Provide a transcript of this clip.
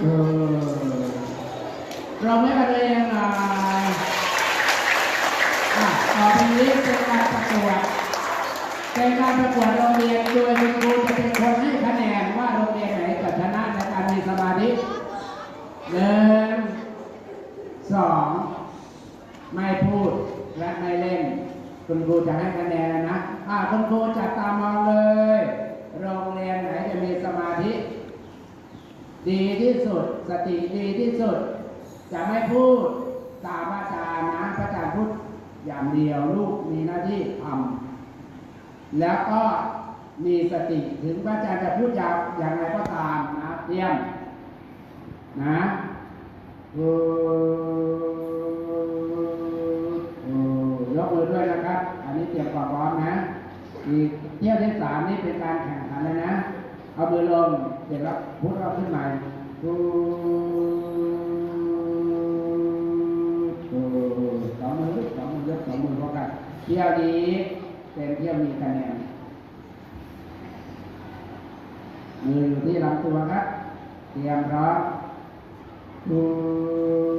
เออเราไม่กันเลยยังไงอะต่อไปนี้เป็นการประกวดเป็นการประกวดโรงเรียนโดยคุณครูจะเป็นคนให้คะแนนว่าโรงเรียนไหนจะชนะในการมีสมาธิหนึ่งสองไม่พูดและไม่เล่น คุณครูจะให้คะแนนนะอ่าคุณครูจับตามองเลย โรงเรียนไหนจะมีสมาธิ ดีที่สุด สติดีที่สุด จะไม่พูดตามอาจารย์นะพระอาจารย์พูดอย่างเดียวลูกมีหน้าที่ทำแล้วก็มีสติถึงพระอาจารย์จะพูดยาวอย่างไรก็ตามนะเตรียมนะโอ้ยกมือด้วยนะครับ อันนี้เตรียมความพร้อมนะอีกเที่ยวที่สามนี่เป็นการแข่งขันแล้วนะ เอามือลงเสร็จแล้วพุทเราขึ้นใหม่พูดสองมือสองมือยกสองมือพร้อมกันเที่ยวนี้เป็นเที่ยวมีคะแนนมืออยู่ที่ลำตัวครับเตรียมพร้อมพูด